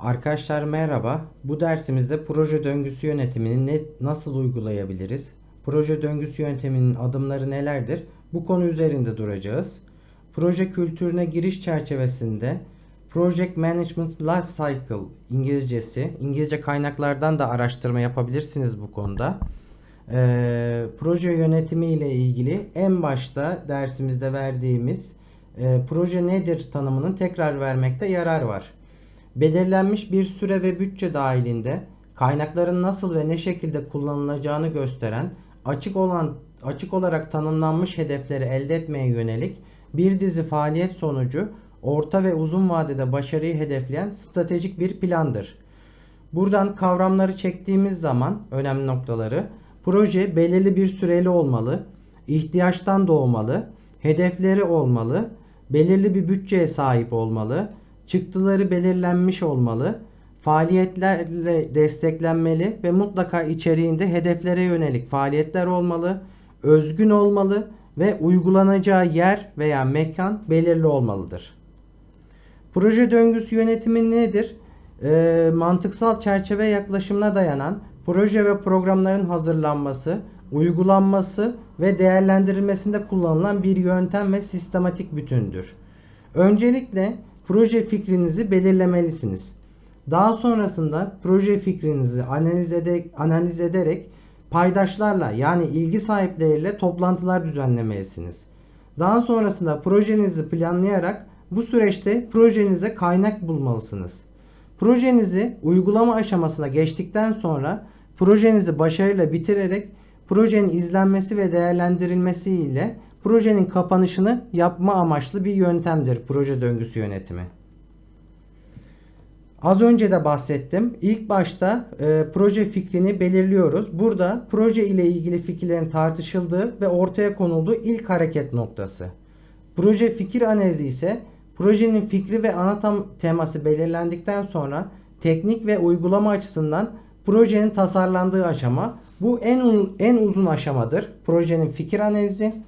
Arkadaşlar merhaba. Bu dersimizde proje döngüsü yönetimini ne, nasıl uygulayabiliriz? Proje döngüsü yönetiminin adımları nelerdir? Bu konu üzerinde duracağız. Proje kültürüne giriş çerçevesinde Project Management Life Cycle İngilizcesi, İngilizce kaynaklardan da araştırma yapabilirsiniz bu konuda. Ee, proje yönetimi ile ilgili en başta dersimizde verdiğimiz e, proje nedir tanımının tekrar vermekte yarar var. Belirlenmiş bir süre ve bütçe dahilinde kaynakların nasıl ve ne şekilde kullanılacağını gösteren açık olan açık olarak tanımlanmış hedefleri elde etmeye yönelik bir dizi faaliyet sonucu orta ve uzun vadede başarıyı hedefleyen stratejik bir plandır. Buradan kavramları çektiğimiz zaman önemli noktaları proje belirli bir süreli olmalı, ihtiyaçtan doğmalı, hedefleri olmalı, belirli bir bütçeye sahip olmalı, çıktıları belirlenmiş olmalı, faaliyetlerle desteklenmeli ve mutlaka içeriğinde hedeflere yönelik faaliyetler olmalı, özgün olmalı ve uygulanacağı yer veya mekan belirli olmalıdır. Proje döngüsü yönetimi nedir? Ee, mantıksal çerçeve yaklaşımına dayanan proje ve programların hazırlanması, uygulanması ve değerlendirilmesinde kullanılan bir yöntem ve sistematik bütündür. Öncelikle proje fikrinizi belirlemelisiniz. Daha sonrasında proje fikrinizi analiz, ede- analiz ederek paydaşlarla yani ilgi sahipleriyle toplantılar düzenlemelisiniz. Daha sonrasında projenizi planlayarak bu süreçte projenize kaynak bulmalısınız. Projenizi uygulama aşamasına geçtikten sonra projenizi başarıyla bitirerek projenin izlenmesi ve değerlendirilmesi ile projenin kapanışını yapma amaçlı bir yöntemdir proje döngüsü yönetimi. Az önce de bahsettim. İlk başta e, proje fikrini belirliyoruz. Burada proje ile ilgili fikirlerin tartışıldığı ve ortaya konulduğu ilk hareket noktası. Proje fikir analizi ise projenin fikri ve ana teması belirlendikten sonra teknik ve uygulama açısından projenin tasarlandığı aşama. Bu en en uzun aşamadır. Projenin fikir analizi.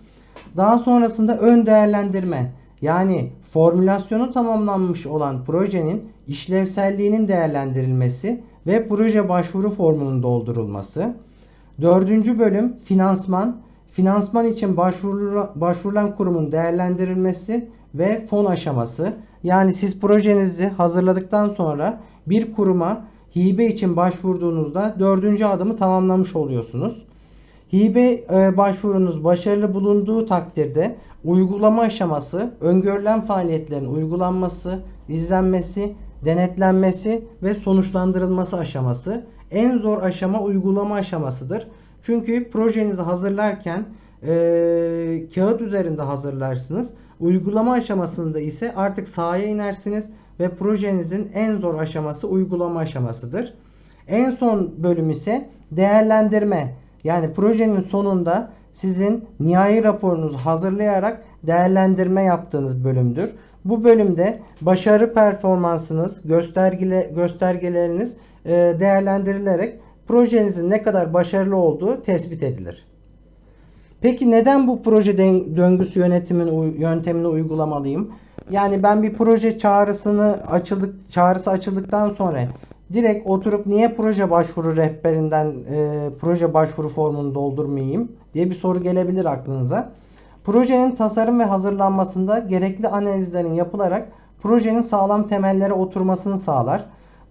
Daha sonrasında ön değerlendirme yani formülasyonu tamamlanmış olan projenin işlevselliğinin değerlendirilmesi ve proje başvuru formunun doldurulması. Dördüncü bölüm finansman. Finansman için başvuru, başvurulan kurumun değerlendirilmesi ve fon aşaması. Yani siz projenizi hazırladıktan sonra bir kuruma hibe için başvurduğunuzda dördüncü adımı tamamlamış oluyorsunuz. Hibe e, başvurunuz başarılı bulunduğu takdirde uygulama aşaması, öngörülen faaliyetlerin uygulanması, izlenmesi, denetlenmesi ve sonuçlandırılması aşaması. En zor aşama uygulama aşamasıdır. Çünkü projenizi hazırlarken e, kağıt üzerinde hazırlarsınız. Uygulama aşamasında ise artık sahaya inersiniz ve projenizin en zor aşaması uygulama aşamasıdır. En son bölüm ise değerlendirme. Yani projenin sonunda sizin nihai raporunuzu hazırlayarak değerlendirme yaptığınız bölümdür. Bu bölümde başarı performansınız, göstergele, göstergeleriniz e, değerlendirilerek projenizin ne kadar başarılı olduğu tespit edilir. Peki neden bu proje döngüsü yönetimin yöntemini uygulamalıyım? Yani ben bir proje çağrısını açıldık çağrısı açıldıktan sonra direkt oturup niye proje başvuru rehberinden e, proje başvuru formunu doldurmayayım diye bir soru gelebilir aklınıza. Projenin tasarım ve hazırlanmasında gerekli analizlerin yapılarak projenin sağlam temellere oturmasını sağlar.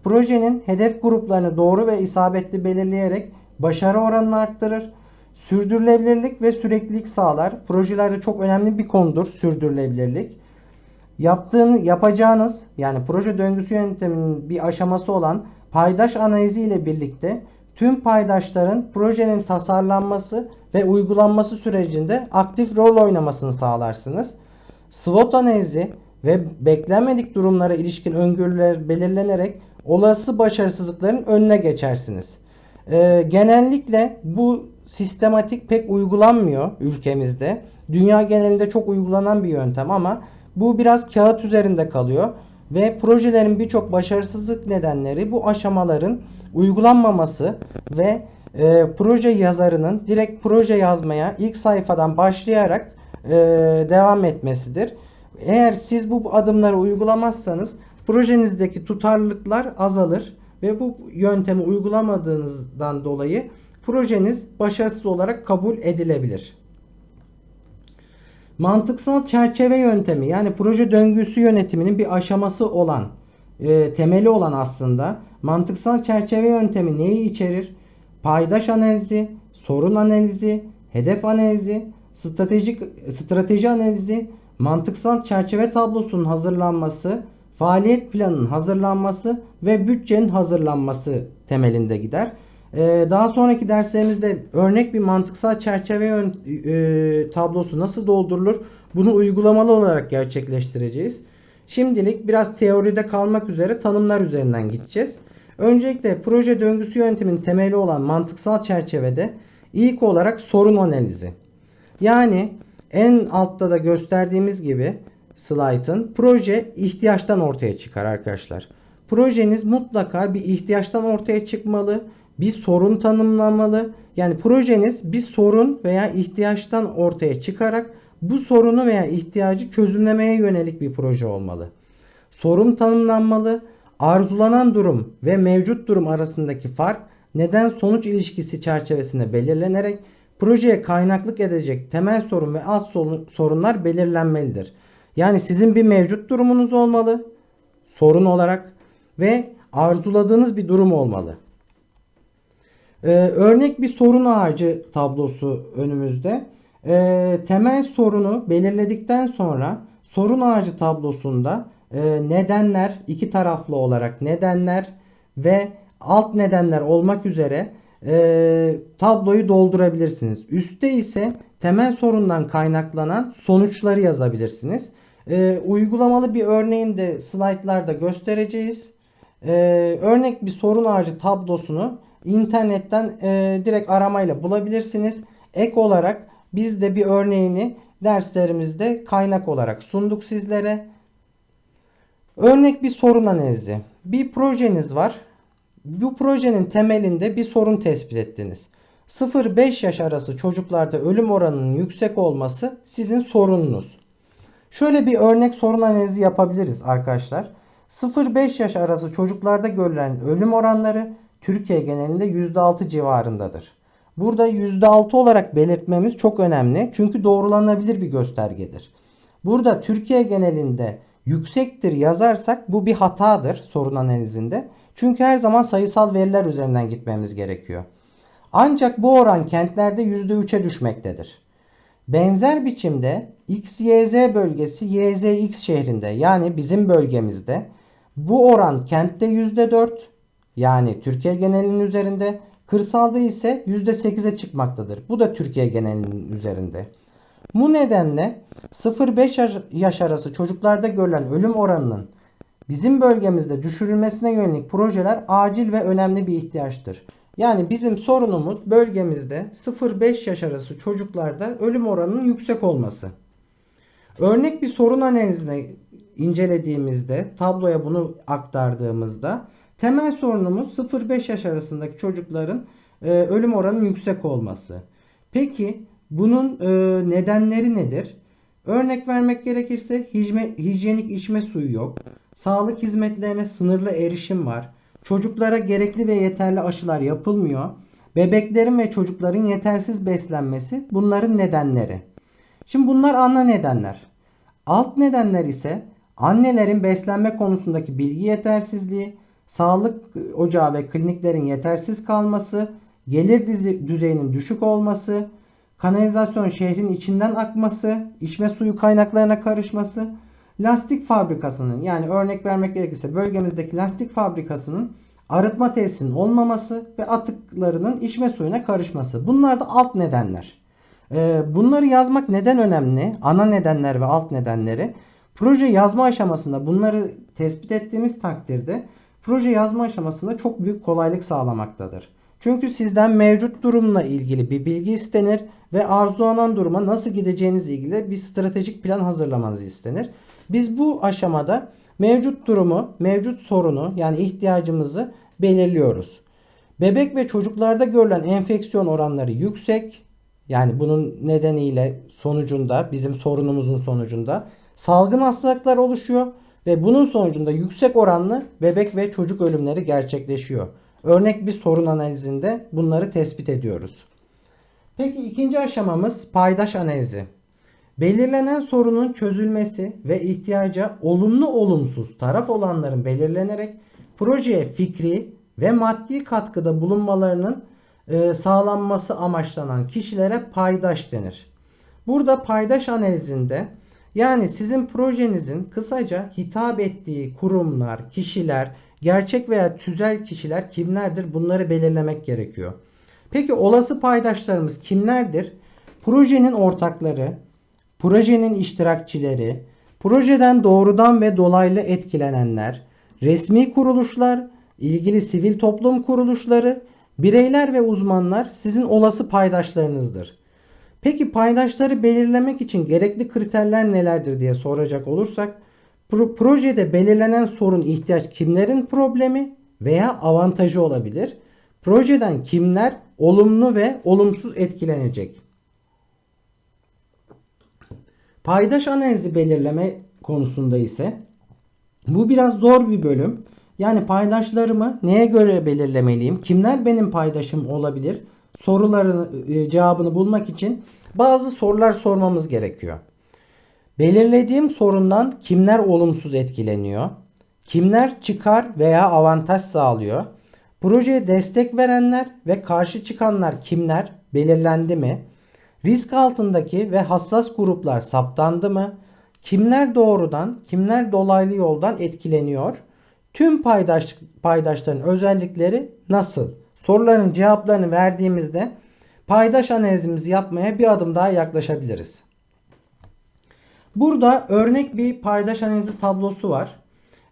Projenin hedef gruplarını doğru ve isabetli belirleyerek başarı oranını arttırır. Sürdürülebilirlik ve süreklilik sağlar. Projelerde çok önemli bir konudur sürdürülebilirlik. Yaptığını yapacağınız yani proje döngüsü yönteminin bir aşaması olan paydaş analizi ile birlikte tüm paydaşların projenin tasarlanması ve uygulanması sürecinde aktif rol oynamasını sağlarsınız. SWOT analizi ve beklenmedik durumlara ilişkin öngörüler belirlenerek olası başarısızlıkların önüne geçersiniz. Ee, genellikle bu sistematik pek uygulanmıyor ülkemizde. Dünya genelinde çok uygulanan bir yöntem ama bu biraz kağıt üzerinde kalıyor ve projelerin birçok başarısızlık nedenleri bu aşamaların uygulanmaması ve e, proje yazarının direkt proje yazmaya ilk sayfadan başlayarak e, devam etmesidir. Eğer siz bu adımları uygulamazsanız projenizdeki tutarlılıklar azalır ve bu yöntemi uygulamadığınızdan dolayı projeniz başarısız olarak kabul edilebilir. Mantıksal çerçeve yöntemi yani proje döngüsü yönetiminin bir aşaması olan, e, temeli olan aslında mantıksal çerçeve yöntemi neyi içerir? Paydaş analizi, sorun analizi, hedef analizi, stratejik strateji analizi, mantıksal çerçeve tablosunun hazırlanması, faaliyet planının hazırlanması ve bütçenin hazırlanması temelinde gider. Ee, daha sonraki derslerimizde örnek bir mantıksal çerçeve yön- e, tablosu nasıl doldurulur bunu uygulamalı olarak gerçekleştireceğiz. Şimdilik biraz teoride kalmak üzere tanımlar üzerinden gideceğiz. Öncelikle proje döngüsü yönteminin temeli olan mantıksal çerçevede ilk olarak sorun analizi. Yani en altta da gösterdiğimiz gibi slaytın proje ihtiyaçtan ortaya çıkar arkadaşlar. Projeniz mutlaka bir ihtiyaçtan ortaya çıkmalı. Bir sorun tanımlamalı. Yani projeniz bir sorun veya ihtiyaçtan ortaya çıkarak bu sorunu veya ihtiyacı çözümlemeye yönelik bir proje olmalı. Sorun tanımlanmalı. Arzulanan durum ve mevcut durum arasındaki fark neden sonuç ilişkisi çerçevesinde belirlenerek projeye kaynaklık edecek temel sorun ve alt sorun- sorunlar belirlenmelidir. Yani sizin bir mevcut durumunuz olmalı sorun olarak ve arzuladığınız bir durum olmalı. Ee, örnek bir sorun ağacı tablosu önümüzde. Ee, temel sorunu belirledikten sonra sorun ağacı tablosunda e, nedenler iki taraflı olarak nedenler ve alt nedenler olmak üzere e, tabloyu doldurabilirsiniz. Üstte ise temel sorundan kaynaklanan sonuçları yazabilirsiniz. E, uygulamalı bir örneğini de slaytlarda göstereceğiz. E, örnek bir sorun ağacı tablosunu internetten e, direkt aramayla bulabilirsiniz. Ek olarak biz de bir örneğini derslerimizde kaynak olarak sunduk sizlere. Örnek bir sorun analizi. Bir projeniz var. Bu projenin temelinde bir sorun tespit ettiniz. 0-5 yaş arası çocuklarda ölüm oranının yüksek olması sizin sorununuz. Şöyle bir örnek sorun analizi yapabiliriz arkadaşlar. 0-5 yaş arası çocuklarda görülen ölüm oranları Türkiye genelinde %6 civarındadır. Burada %6 olarak belirtmemiz çok önemli. Çünkü doğrulanabilir bir göstergedir. Burada Türkiye genelinde yüksektir yazarsak bu bir hatadır sorun analizinde. Çünkü her zaman sayısal veriler üzerinden gitmemiz gerekiyor. Ancak bu oran kentlerde %3'e düşmektedir. Benzer biçimde XYZ bölgesi YZX şehrinde yani bizim bölgemizde bu oran kentte %4 yani Türkiye genelinin üzerinde kırsalda ise %8'e çıkmaktadır. Bu da Türkiye genelinin üzerinde. Bu nedenle 0-5 yaş- arası çocuklarda görülen ölüm oranının bizim bölgemizde düşürülmesine yönelik projeler acil ve önemli bir ihtiyaçtır. Yani bizim sorunumuz bölgemizde 0-5 yaş arası çocuklarda ölüm oranının yüksek olması. Örnek bir sorun analizine incelediğimizde, tabloya bunu aktardığımızda temel sorunumuz 0-5 yaş arasındaki çocukların e, ölüm oranının yüksek olması. Peki bunun e, nedenleri nedir? Örnek vermek gerekirse hijme- hijyenik içme suyu yok. Sağlık hizmetlerine sınırlı erişim var. Çocuklara gerekli ve yeterli aşılar yapılmıyor. Bebeklerin ve çocukların yetersiz beslenmesi bunların nedenleri. Şimdi bunlar ana nedenler. Alt nedenler ise annelerin beslenme konusundaki bilgi yetersizliği, sağlık ocağı ve kliniklerin yetersiz kalması, gelir dizi- düzeyinin düşük olması, kanalizasyon şehrin içinden akması, içme suyu kaynaklarına karışması, lastik fabrikasının yani örnek vermek gerekirse bölgemizdeki lastik fabrikasının arıtma tesisinin olmaması ve atıklarının içme suyuna karışması. Bunlar da alt nedenler. Ee, bunları yazmak neden önemli? Ana nedenler ve alt nedenleri. Proje yazma aşamasında bunları tespit ettiğimiz takdirde proje yazma aşamasında çok büyük kolaylık sağlamaktadır. Çünkü sizden mevcut durumla ilgili bir bilgi istenir ve arzulanan duruma nasıl gideceğiniz ilgili bir stratejik plan hazırlamanız istenir. Biz bu aşamada mevcut durumu, mevcut sorunu yani ihtiyacımızı belirliyoruz. Bebek ve çocuklarda görülen enfeksiyon oranları yüksek. Yani bunun nedeniyle sonucunda bizim sorunumuzun sonucunda salgın hastalıklar oluşuyor ve bunun sonucunda yüksek oranlı bebek ve çocuk ölümleri gerçekleşiyor. Örnek bir sorun analizinde bunları tespit ediyoruz. Peki ikinci aşamamız paydaş analizi. Belirlenen sorunun çözülmesi ve ihtiyaca olumlu olumsuz taraf olanların belirlenerek projeye fikri ve maddi katkıda bulunmalarının e, sağlanması amaçlanan kişilere paydaş denir. Burada paydaş analizinde yani sizin projenizin kısaca hitap ettiği kurumlar, kişiler, gerçek veya tüzel kişiler kimlerdir bunları belirlemek gerekiyor. Peki olası paydaşlarımız kimlerdir? Projenin ortakları, projenin iştirakçileri, projeden doğrudan ve dolaylı etkilenenler, resmi kuruluşlar, ilgili sivil toplum kuruluşları, bireyler ve uzmanlar sizin olası paydaşlarınızdır. Peki paydaşları belirlemek için gerekli kriterler nelerdir diye soracak olursak, pro- projede belirlenen sorun ihtiyaç kimlerin problemi veya avantajı olabilir? Projeden kimler olumlu ve olumsuz etkilenecek? Paydaş analizi belirleme konusunda ise bu biraz zor bir bölüm. Yani paydaşlarımı neye göre belirlemeliyim? Kimler benim paydaşım olabilir? Soruların e, cevabını bulmak için bazı sorular sormamız gerekiyor. Belirlediğim sorundan kimler olumsuz etkileniyor? Kimler çıkar veya avantaj sağlıyor? Projeye destek verenler ve karşı çıkanlar kimler? Belirlendi mi? Risk altındaki ve hassas gruplar saptandı mı? Kimler doğrudan, kimler dolaylı yoldan etkileniyor? Tüm paydaş, paydaşların özellikleri nasıl? Soruların cevaplarını verdiğimizde paydaş analizimizi yapmaya bir adım daha yaklaşabiliriz. Burada örnek bir paydaş analizi tablosu var.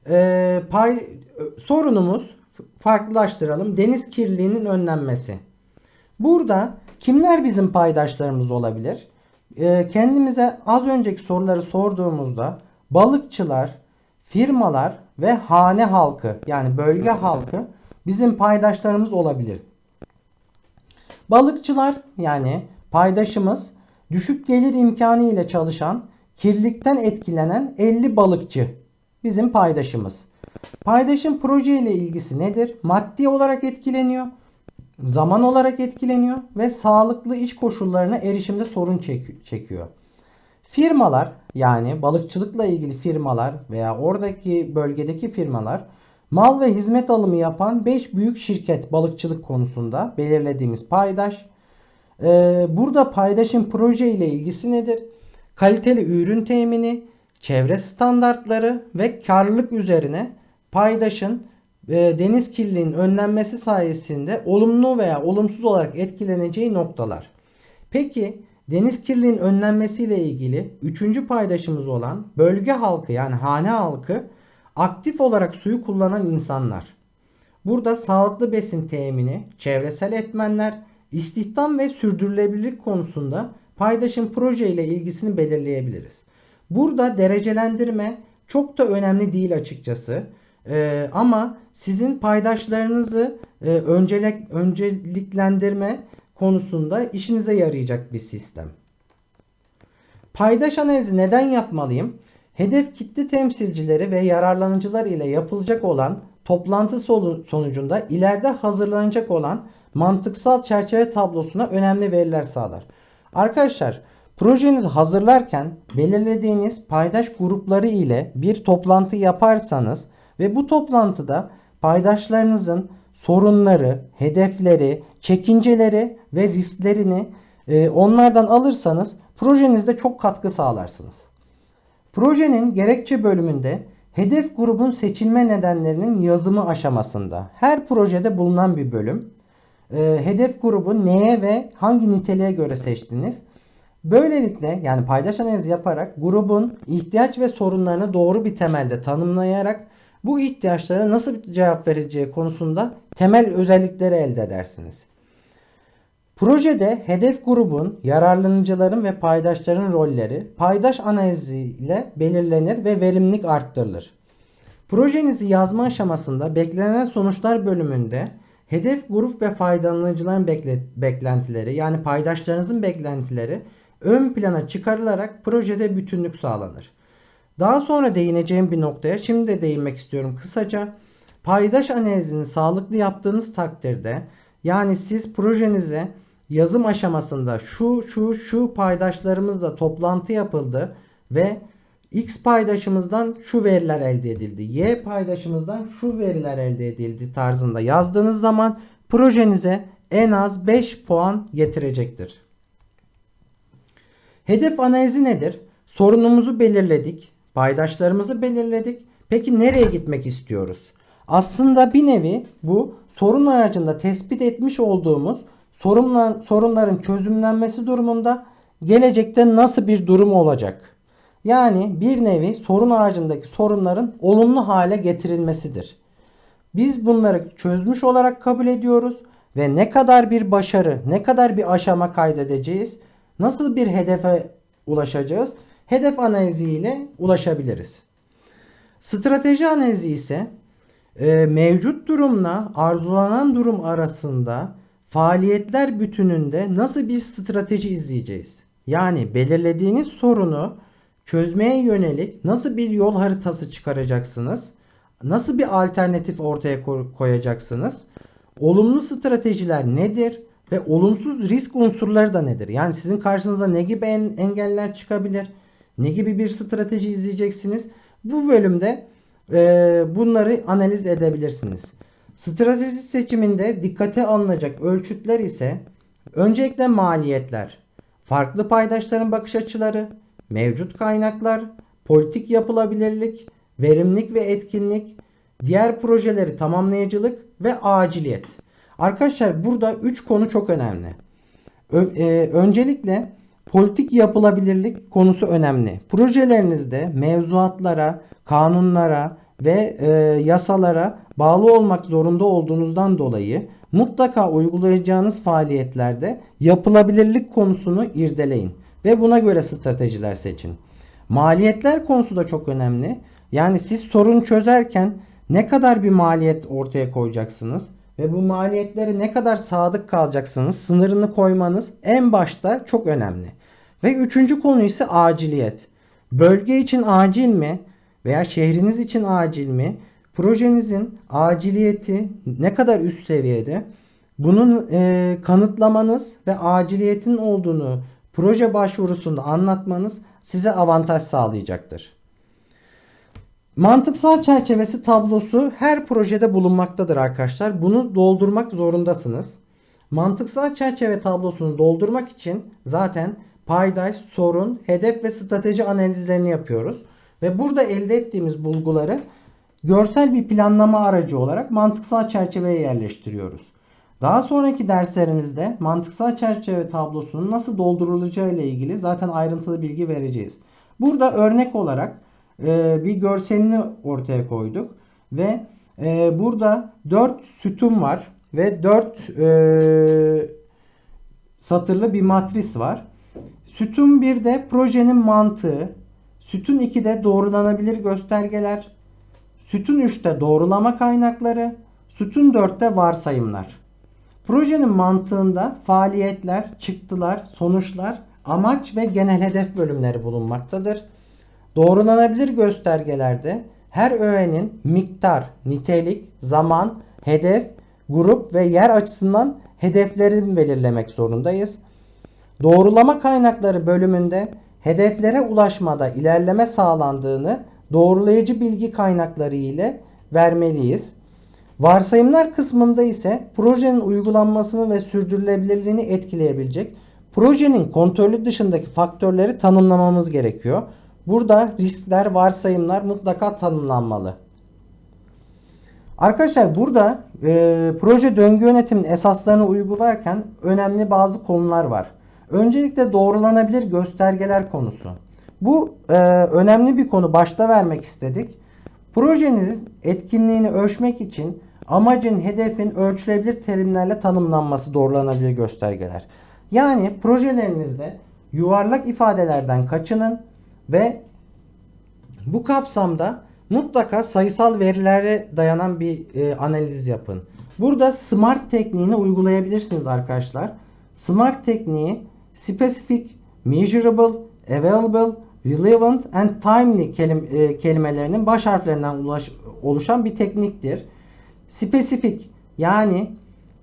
Ee, pay, sorunumuz farklılaştıralım. Deniz kirliliğinin önlenmesi. Burada kimler bizim paydaşlarımız olabilir? Ee, kendimize az önceki soruları sorduğumuzda balıkçılar, firmalar ve hane halkı yani bölge halkı bizim paydaşlarımız olabilir. Balıkçılar yani paydaşımız düşük gelir imkanı ile çalışan, kirlilikten etkilenen 50 balıkçı bizim paydaşımız. Paydaşın proje ile ilgisi nedir? Maddi olarak etkileniyor, zaman olarak etkileniyor ve sağlıklı iş koşullarına erişimde sorun çek- çekiyor. Firmalar yani balıkçılıkla ilgili firmalar veya oradaki bölgedeki firmalar mal ve hizmet alımı yapan 5 büyük şirket balıkçılık konusunda belirlediğimiz paydaş. Ee, burada paydaşın proje ile ilgisi nedir? Kaliteli ürün temini, çevre standartları ve karlılık üzerine paydaşın e, deniz kirliliğinin önlenmesi sayesinde olumlu veya olumsuz olarak etkileneceği noktalar. Peki deniz kirliliğinin önlenmesiyle ilgili üçüncü paydaşımız olan bölge halkı yani hane halkı aktif olarak suyu kullanan insanlar. Burada sağlıklı besin temini, çevresel etmenler, istihdam ve sürdürülebilirlik konusunda paydaşın proje ile ilgisini belirleyebiliriz. Burada derecelendirme çok da önemli değil açıkçası. Ee, ama sizin paydaşlarınızı e, öncelik, önceliklendirme konusunda işinize yarayacak bir sistem. Paydaş analizi neden yapmalıyım? Hedef kitle temsilcileri ve yararlanıcılar ile yapılacak olan toplantı sonucunda ileride hazırlanacak olan mantıksal çerçeve tablosuna önemli veriler sağlar. Arkadaşlar projenizi hazırlarken belirlediğiniz paydaş grupları ile bir toplantı yaparsanız ve bu toplantıda paydaşlarınızın sorunları, hedefleri, çekinceleri ve risklerini e, onlardan alırsanız projenizde çok katkı sağlarsınız. Projenin gerekçe bölümünde hedef grubun seçilme nedenlerinin yazımı aşamasında her projede bulunan bir bölüm. E, hedef grubu neye ve hangi niteliğe göre seçtiniz? Böylelikle yani paydaş analizi yaparak grubun ihtiyaç ve sorunlarını doğru bir temelde tanımlayarak bu ihtiyaçlara nasıl cevap vereceği konusunda temel özellikleri elde edersiniz. Projede hedef grubun, yararlanıcıların ve paydaşların rolleri paydaş analizi ile belirlenir ve verimlilik arttırılır. Projenizi yazma aşamasında beklenen sonuçlar bölümünde hedef grup ve faydalanıcıların beklentileri yani paydaşlarınızın beklentileri ön plana çıkarılarak projede bütünlük sağlanır. Daha sonra değineceğim bir noktaya şimdi de değinmek istiyorum kısaca. Paydaş analizini sağlıklı yaptığınız takdirde yani siz projenize yazım aşamasında şu şu şu paydaşlarımızla toplantı yapıldı ve X paydaşımızdan şu veriler elde edildi. Y paydaşımızdan şu veriler elde edildi tarzında yazdığınız zaman projenize en az 5 puan getirecektir. Hedef analizi nedir? Sorunumuzu belirledik. Paydaşlarımızı belirledik. Peki nereye gitmek istiyoruz? Aslında bir nevi bu sorun aracında tespit etmiş olduğumuz sorunlar, sorunların çözümlenmesi durumunda gelecekte nasıl bir durum olacak? Yani bir nevi sorun ağacındaki sorunların olumlu hale getirilmesidir. Biz bunları çözmüş olarak kabul ediyoruz ve ne kadar bir başarı, ne kadar bir aşama kaydedeceğiz, nasıl bir hedefe ulaşacağız, hedef analizi ile ulaşabiliriz. Strateji analizi ise e, mevcut durumla arzulanan durum arasında faaliyetler bütününde nasıl bir strateji izleyeceğiz? Yani belirlediğiniz sorunu çözmeye yönelik nasıl bir yol haritası çıkaracaksınız? Nasıl bir alternatif ortaya koyacaksınız? Olumlu stratejiler nedir? Ve olumsuz risk unsurları da nedir? Yani sizin karşınıza ne gibi engeller çıkabilir? Ne gibi bir strateji izleyeceksiniz? Bu bölümde bunları analiz edebilirsiniz. Strateji seçiminde dikkate alınacak ölçütler ise öncelikle maliyetler, farklı paydaşların bakış açıları, mevcut kaynaklar, politik yapılabilirlik, verimlilik ve etkinlik, diğer projeleri tamamlayıcılık ve aciliyet. Arkadaşlar burada 3 konu çok önemli. Ö- e, öncelikle politik yapılabilirlik konusu önemli. Projelerinizde mevzuatlara, kanunlara ve e, yasalara bağlı olmak zorunda olduğunuzdan dolayı mutlaka uygulayacağınız faaliyetlerde yapılabilirlik konusunu irdeleyin ve buna göre stratejiler seçin. Maliyetler konusu da çok önemli. Yani siz sorun çözerken ne kadar bir maliyet ortaya koyacaksınız ve bu maliyetlere ne kadar sadık kalacaksınız sınırını koymanız en başta çok önemli. Ve üçüncü konu ise aciliyet. Bölge için acil mi veya şehriniz için acil mi? Projenizin aciliyeti ne kadar üst seviyede? Bunun e, kanıtlamanız ve aciliyetin olduğunu proje başvurusunda anlatmanız size avantaj sağlayacaktır. Mantıksal çerçevesi tablosu her projede bulunmaktadır arkadaşlar. Bunu doldurmak zorundasınız. Mantıksal çerçeve tablosunu doldurmak için zaten paydaş, sorun, hedef ve strateji analizlerini yapıyoruz. Ve burada elde ettiğimiz bulguları görsel bir planlama aracı olarak mantıksal çerçeveye yerleştiriyoruz. Daha sonraki derslerimizde mantıksal çerçeve tablosunun nasıl doldurulacağı ile ilgili zaten ayrıntılı bilgi vereceğiz. Burada örnek olarak e, bir görselini ortaya koyduk ve e, burada 4 sütun var ve 4 e, satırlı bir matris var. Sütun 1'de projenin mantığı, sütun 2'de doğrulanabilir göstergeler, sütun 3'te doğrulama kaynakları, sütun 4'te varsayımlar. Projenin mantığında faaliyetler, çıktılar, sonuçlar, amaç ve genel hedef bölümleri bulunmaktadır. Doğrulanabilir göstergelerde her öğenin miktar, nitelik, zaman, hedef, grup ve yer açısından hedeflerini belirlemek zorundayız. Doğrulama kaynakları bölümünde hedeflere ulaşmada ilerleme sağlandığını doğrulayıcı bilgi kaynakları ile vermeliyiz. Varsayımlar kısmında ise projenin uygulanmasını ve sürdürülebilirliğini etkileyebilecek projenin kontrolü dışındaki faktörleri tanımlamamız gerekiyor. Burada riskler, varsayımlar mutlaka tanımlanmalı. Arkadaşlar burada e, proje döngü yönetiminin esaslarını uygularken önemli bazı konular var. Öncelikle doğrulanabilir göstergeler konusu. Bu e, önemli bir konu. Başta vermek istedik. Projenizin etkinliğini ölçmek için amacın, hedefin ölçülebilir terimlerle tanımlanması doğrulanabilir göstergeler. Yani projelerinizde yuvarlak ifadelerden kaçının ve bu kapsamda mutlaka sayısal verilere dayanan bir e, analiz yapın. Burada SMART tekniğini uygulayabilirsiniz arkadaşlar. SMART tekniği specific, measurable, available, relevant and timely kelim- e, kelimelerinin baş harflerinden ulaş- oluşan bir tekniktir. Spesifik yani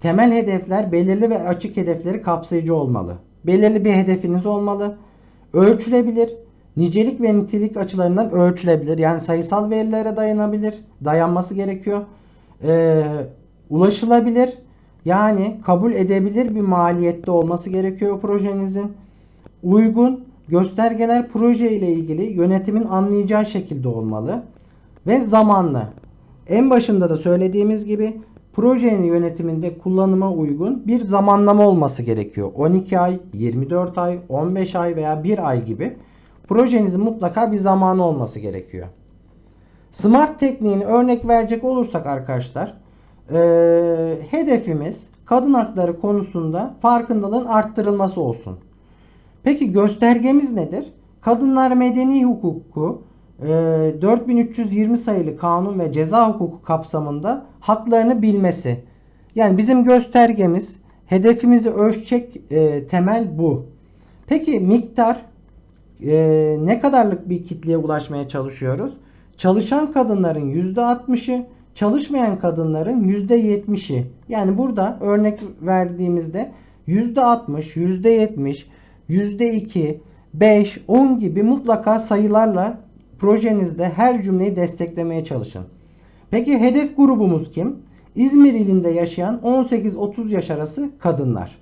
temel hedefler belirli ve açık hedefleri kapsayıcı olmalı. Belirli bir hedefiniz olmalı. Ölçülebilir, nicelik ve nitelik açılarından ölçülebilir. Yani sayısal verilere dayanabilir, dayanması gerekiyor. Ee, ulaşılabilir, yani kabul edebilir bir maliyette olması gerekiyor projenizin. Uygun göstergeler proje ile ilgili yönetimin anlayacağı şekilde olmalı ve zamanlı. En başında da söylediğimiz gibi projenin yönetiminde kullanıma uygun bir zamanlama olması gerekiyor. 12 ay, 24 ay, 15 ay veya 1 ay gibi projenizin mutlaka bir zamanı olması gerekiyor. Smart tekniğini örnek verecek olursak arkadaşlar eee, hedefimiz kadın hakları konusunda farkındalığın arttırılması olsun. Peki göstergemiz nedir? Kadınlar medeni hukuku e, 4320 sayılı kanun ve ceza hukuku kapsamında haklarını bilmesi. Yani bizim göstergemiz, hedefimizi ölçecek e, temel bu. Peki miktar e, ne kadarlık bir kitleye ulaşmaya çalışıyoruz? Çalışan kadınların %60'ı, çalışmayan kadınların %70'i. Yani burada örnek verdiğimizde %60, %70, %2, 5, 10 gibi mutlaka sayılarla projenizde her cümleyi desteklemeye çalışın. Peki hedef grubumuz kim? İzmir ilinde yaşayan 18-30 yaş arası kadınlar.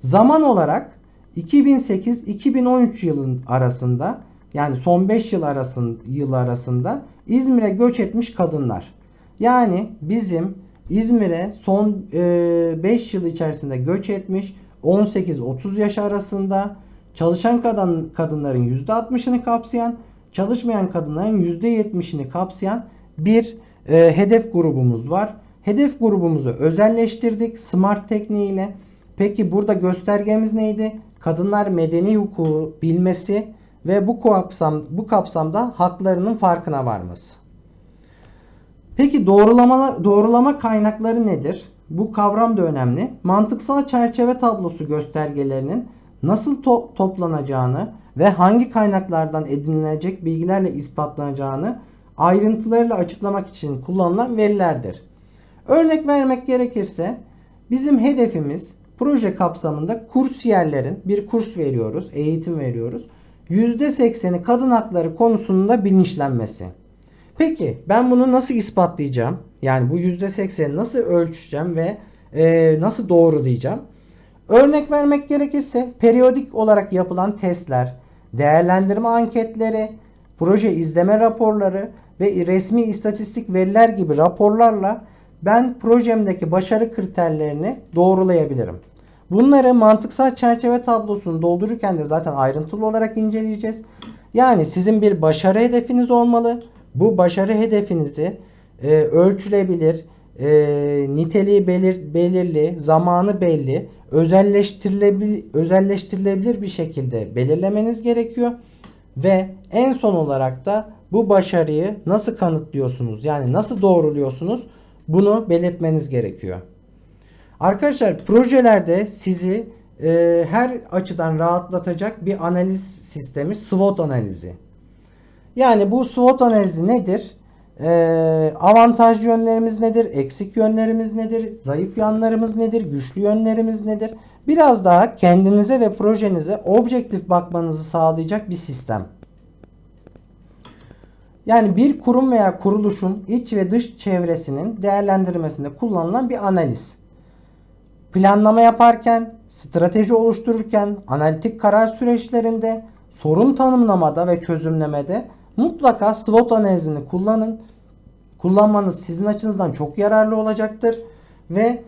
Zaman olarak 2008-2013 yılın arasında yani son 5 yıl arasında, yıl arasında İzmir'e göç etmiş kadınlar. Yani bizim İzmir'e son 5 yıl içerisinde göç etmiş 18-30 yaş arasında çalışan kadın, kadınların %60'ını kapsayan, çalışmayan kadınların %70'ini kapsayan bir e, hedef grubumuz var. Hedef grubumuzu özelleştirdik smart tekniğiyle. Peki burada göstergemiz neydi? Kadınlar medeni hukuku bilmesi ve bu kapsam bu kapsamda haklarının farkına varması. Peki doğrulama doğrulama kaynakları nedir? Bu kavram da önemli. Mantıksal çerçeve tablosu göstergelerinin nasıl to- toplanacağını ve hangi kaynaklardan edinilecek bilgilerle ispatlanacağını ayrıntılarıyla açıklamak için kullanılan verilerdir. Örnek vermek gerekirse bizim hedefimiz proje kapsamında kursiyerlerin bir kurs veriyoruz, eğitim veriyoruz. %80'i kadın hakları konusunda bilinçlenmesi. Peki ben bunu nasıl ispatlayacağım? Yani bu %80'i nasıl ölçeceğim ve e, nasıl doğrulayacağım? Örnek vermek gerekirse periyodik olarak yapılan testler, değerlendirme anketleri, proje izleme raporları ve resmi istatistik veriler gibi raporlarla ben projemdeki başarı kriterlerini doğrulayabilirim. Bunları mantıksal çerçeve tablosunu doldururken de zaten ayrıntılı olarak inceleyeceğiz. Yani sizin bir başarı hedefiniz olmalı. Bu başarı hedefinizi e, ölçülebilir, e, niteliği belir, belirli, zamanı belli, özelleştirilebilir, özelleştirilebilir bir şekilde belirlemeniz gerekiyor. Ve en son olarak da bu başarıyı nasıl kanıtlıyorsunuz? Yani nasıl doğruluyorsunuz? Bunu belirtmeniz gerekiyor. Arkadaşlar projelerde sizi e, her açıdan rahatlatacak bir analiz sistemi SWOT analizi. Yani bu SWOT analizi nedir? Ee, avantaj yönlerimiz nedir? Eksik yönlerimiz nedir? Zayıf yanlarımız nedir? Güçlü yönlerimiz nedir? Biraz daha kendinize ve projenize objektif bakmanızı sağlayacak bir sistem. Yani bir kurum veya kuruluşun iç ve dış çevresinin değerlendirmesinde kullanılan bir analiz. Planlama yaparken, strateji oluştururken, analitik karar süreçlerinde, sorun tanımlamada ve çözümlemede mutlaka SWOT analizini kullanın. Kullanmanız sizin açınızdan çok yararlı olacaktır ve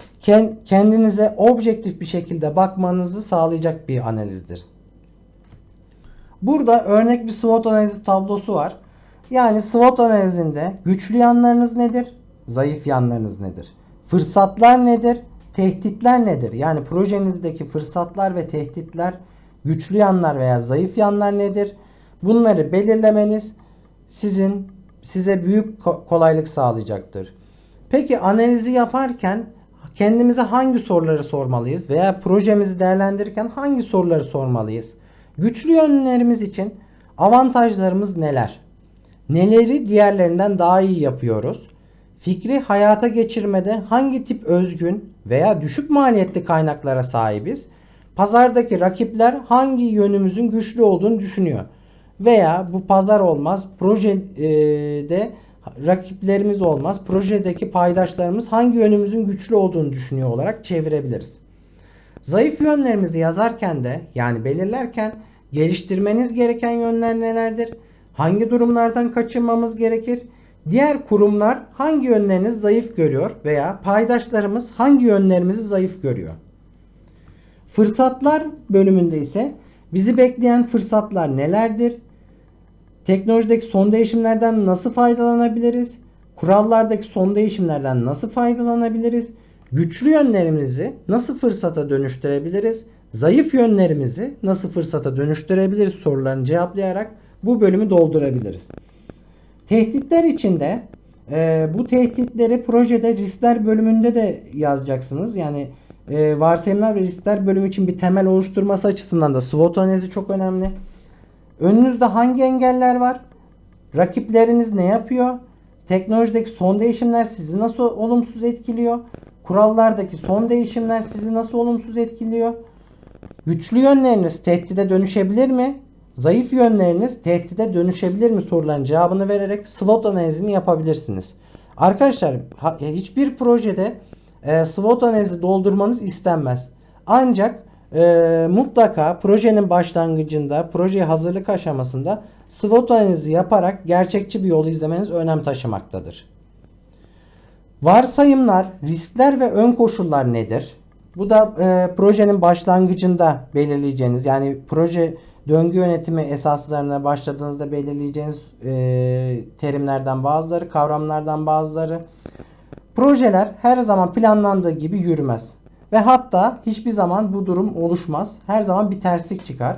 kendinize objektif bir şekilde bakmanızı sağlayacak bir analizdir. Burada örnek bir SWOT analizi tablosu var. Yani SWOT analizinde güçlü yanlarınız nedir? Zayıf yanlarınız nedir? Fırsatlar nedir? Tehditler nedir? Yani projenizdeki fırsatlar ve tehditler, güçlü yanlar veya zayıf yanlar nedir? Bunları belirlemeniz sizin size büyük kolaylık sağlayacaktır. Peki analizi yaparken kendimize hangi soruları sormalıyız veya projemizi değerlendirirken hangi soruları sormalıyız? Güçlü yönlerimiz için Avantajlarımız neler? Neleri diğerlerinden daha iyi yapıyoruz? Fikri hayata geçirmede hangi tip özgün veya düşük maliyetli kaynaklara sahibiz? Pazardaki rakipler hangi yönümüzün güçlü olduğunu düşünüyor? Veya bu pazar olmaz, projede rakiplerimiz olmaz, projedeki paydaşlarımız hangi yönümüzün güçlü olduğunu düşünüyor olarak çevirebiliriz. Zayıf yönlerimizi yazarken de yani belirlerken geliştirmeniz gereken yönler nelerdir? Hangi durumlardan kaçınmamız gerekir? Diğer kurumlar hangi yönlerinizi zayıf görüyor veya paydaşlarımız hangi yönlerimizi zayıf görüyor? Fırsatlar bölümünde ise bizi bekleyen fırsatlar nelerdir? Teknolojideki son değişimlerden nasıl faydalanabiliriz? Kurallardaki son değişimlerden nasıl faydalanabiliriz? Güçlü yönlerimizi nasıl fırsata dönüştürebiliriz? Zayıf yönlerimizi nasıl fırsata dönüştürebiliriz sorularını cevaplayarak bu bölümü doldurabiliriz. Tehditler içinde e, bu tehditleri projede riskler bölümünde de yazacaksınız. Yani e, varsayımlar ve riskler bölümü için bir temel oluşturması açısından da SWOT analizi çok önemli. Önünüzde hangi engeller var? Rakipleriniz ne yapıyor? Teknolojideki son değişimler sizi nasıl olumsuz etkiliyor? Kurallardaki son değişimler sizi nasıl olumsuz etkiliyor? Güçlü yönleriniz tehdide dönüşebilir mi? Zayıf yönleriniz tehdide dönüşebilir mi soruların cevabını vererek SWOT analizini yapabilirsiniz. Arkadaşlar hiçbir projede e, SWOT analizi doldurmanız istenmez. Ancak e, mutlaka projenin başlangıcında, projeye hazırlık aşamasında SWOT analizi yaparak gerçekçi bir yol izlemeniz önem taşımaktadır. Varsayımlar, riskler ve ön koşullar nedir? Bu da e, projenin başlangıcında belirleyeceğiniz yani proje döngü yönetimi esaslarına başladığınızda belirleyeceğiniz e, terimlerden bazıları, kavramlardan bazıları. Projeler her zaman planlandığı gibi yürümez. Ve hatta hiçbir zaman bu durum oluşmaz. Her zaman bir terslik çıkar.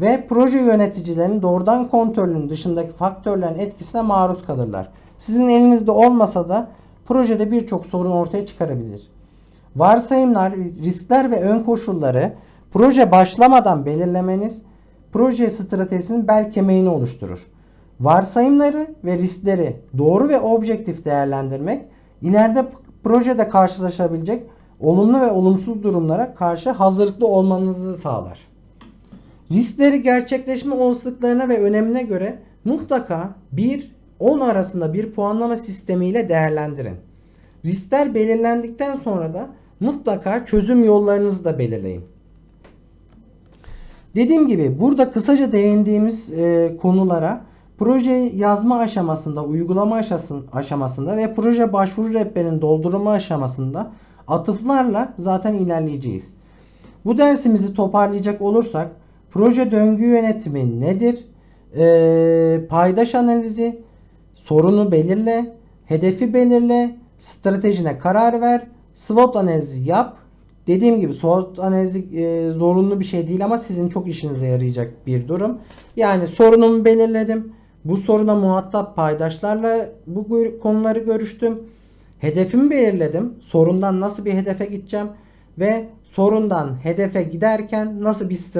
Ve proje yöneticilerinin doğrudan kontrolünün dışındaki faktörlerin etkisine maruz kalırlar. Sizin elinizde olmasa da projede birçok sorun ortaya çıkarabilir. Varsayımlar, riskler ve ön koşulları proje başlamadan belirlemeniz proje stratejisinin bel kemiğini oluşturur. Varsayımları ve riskleri doğru ve objektif değerlendirmek ileride projede karşılaşabilecek olumlu ve olumsuz durumlara karşı hazırlıklı olmanızı sağlar. Riskleri gerçekleşme olasılıklarına ve önemine göre mutlaka 1-10 arasında bir puanlama sistemiyle değerlendirin. Riskler belirlendikten sonra da mutlaka çözüm yollarınızı da belirleyin. Dediğim gibi burada kısaca değindiğimiz e, konulara proje yazma aşamasında, uygulama aşamasında ve proje başvuru rehberinin doldurma aşamasında atıflarla zaten ilerleyeceğiz. Bu dersimizi toparlayacak olursak proje döngü yönetimi nedir? E, paydaş analizi, sorunu belirle, hedefi belirle, stratejine karar ver, SWOT analizi yap. Dediğim gibi SWOT analizi e, zorunlu bir şey değil ama sizin çok işinize yarayacak bir durum. Yani sorunumu belirledim. Bu soruna muhatap paydaşlarla bu konuları görüştüm. Hedefimi belirledim. Sorundan nasıl bir hedefe gideceğim ve sorundan hedefe giderken nasıl bir